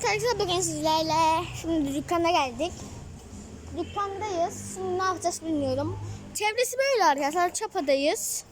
Evet arkadaşlar bugün sizlerle şimdi dükkana geldik. Dükkandayız. Şimdi ne yapacağız bilmiyorum. Çevresi böyle arkadaşlar. Çapa'dayız.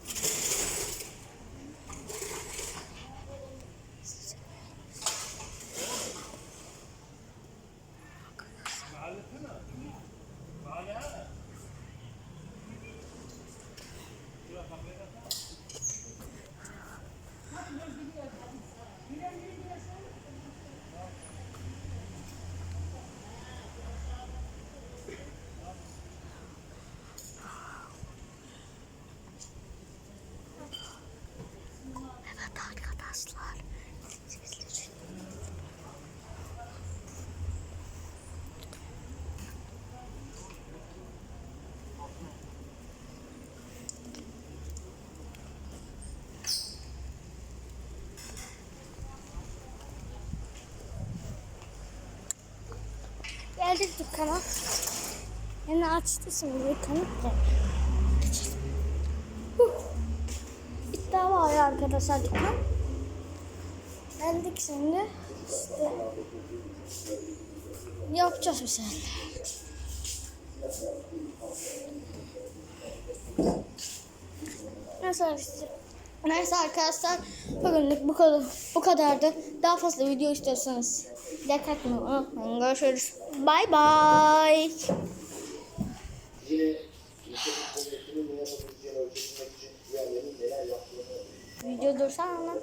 Arkadaşlar. Geldik dükkana. Yine açtı şimdi dükkanı. Huh. İddia var arkadaşlar dükkan. Geldik şimdi. İşte yapacağız bir şeyler. Neyse arkadaşlar. Neyse arkadaşlar bugünlük bu kadar bu kadardı. Daha fazla video istiyorsanız like atmayı unutmayın. Görüşürüz. Neler yaptığını Video dursana lan.